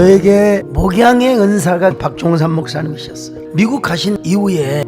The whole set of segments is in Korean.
저에게 목양의 은사가 박종산 목사님이셨어요. 미국 가신 이후에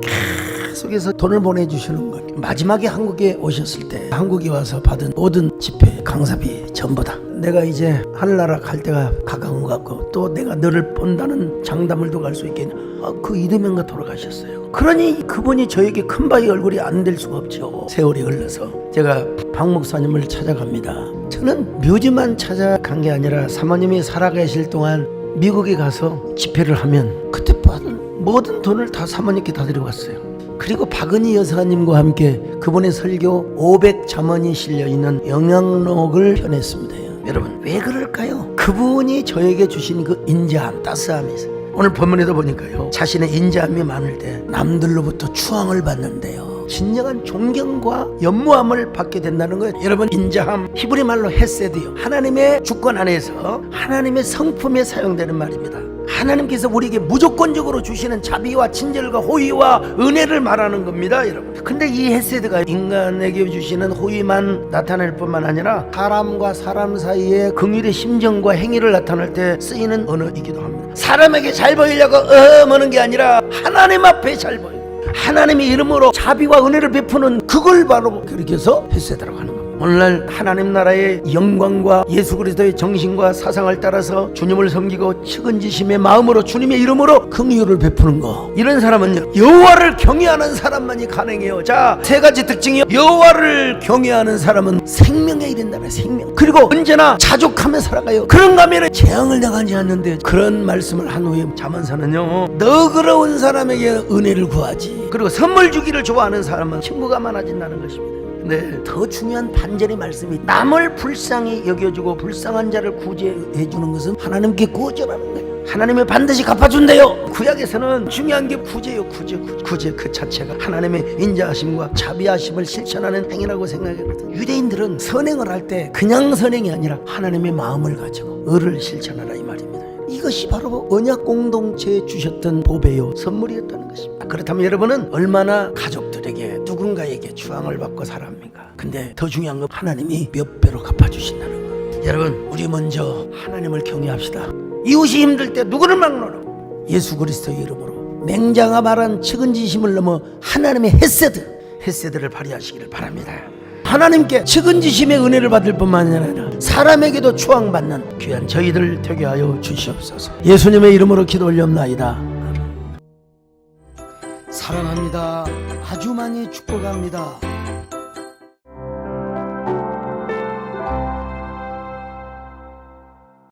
계속해서 돈을 보내주시는 것. 마지막에 한국에 오셨을 때 한국에 와서 받은 모든 집회 강사비 전부 다. 내가 이제 하늘나라 갈 때가 가까운 것 같고 또 내가 너를 본다는 장담을도 갈수 있겠냐. 아, 그 이듬해가 돌아가셨어요. 그러니 그분이 저에게 큰 바위 얼굴이 안 될 수가 없죠. 세월이 흘러서 제가 박 목사님을 찾아갑니다. 저는 묘지만 찾아간 게 아니라 사모님이 살아계실 동안 미국에 가서 집회를 하면 그때 받은 모든 돈을 다 사모님께 다 드려갔어요. 그리고 박은희 여사님과 함께 그분의 설교 500 잠언이 실려 있는 영향록을 펴냈습니다. 여러분 왜 그럴까요? 그분이 저에게 주신 그 인자함, 따스함이 있어요. 오늘 본문에도 보니까요. 자신의 인자함이 많을 때 남들로부터 추앙을 받는데요. 진정한 존경과 연무함을 받게 된다는 거예요. 여러분 인자함 히브리 말로 헤세드요. 하나님의 주권 안에서 하나님의 성품에 사용되는 말입니다 하나님께서 우리에게 무조건적으로 주시는 자비와 친절과 호의와 은혜를 말하는 겁니다, 여러분. 근데 이 헤세드가 인간에게 주시는 호의만 나타낼 뿐만 아니라 사람과 사람 사이의 긍휼의 심정과 행위를 나타낼 때 쓰이는 언어이기도 합니다. 사람에게 잘 보이려고 어머는 게 아니라 하나님 앞에 잘 보여. 하나님의 이름으로 자비와 은혜를 베푸는 그걸 바로 그렇게 해서 헤세드라고 하는 겁니다. 오늘날 하나님 나라의 영광과 예수 그리스도의 정신과 사상을 따라서 주님을 섬기고 측은지심의 마음으로 주님의 이름으로 긍휼을 베푸는 거 이런 사람은요 여호와를 경외하는 사람만이 가능해요. 자 세 가지 특징이요. 여호와를 경외하는 사람은 생명에 이른다면 생명. 그리고 언제나 자족하며 살아가요. 그런가 하면 재앙을 당하지 않는데 그런 말씀을 한 후에 자만사는요 너그러운 사람에게 은혜를 구하지. 그리고 선물 주기를 좋아하는 사람은 친구가 많아진다는 것입니다 네, 더 중요한 반전의 말씀이 남을 불쌍히 여겨주고 불쌍한 자를 구제해 주는 것은 하나님께 구제라는 거예요. 하나님이 반드시 갚아준대요. 구약에서는 중요한 게 구제요, 구제, 구제, 구제 그 자체가 하나님의 인자하심과 자비하심을 실천하는 행위라고 생각하거든. 유대인들은 선행을 할 때 그냥 선행이 아니라 하나님의 마음을 가지고 의를 실천하라 이 말입니다. 이것이 바로 언약 공동체에 주셨던 보배요 선물이었다는 것입니다. 그렇다면 여러분은 얼마나 가족들에게 누군가에게 추앙을 받고 살아합니까? 근데 더 중요한 건 하나님이 몇 배로 갚아주신다는 거. 여러분 우리 먼저 하나님을 경외합시다. 이웃이 힘들 때 누구를 막노노? 예수 그리스도의 이름으로 맹장아 말한 측은지심을 넘어 하나님의 헤세드 헤세드를 발휘하시기를 바랍니다. 하나님께 측은지심의 은혜를 받을 뿐만 아니라 사람에게도 추앙받는 귀한 저희들 되게 하여 주시옵소서. 예수님의 이름으로 기도 올렸나이다. 사랑합니다. 아주 많이 축복합니다.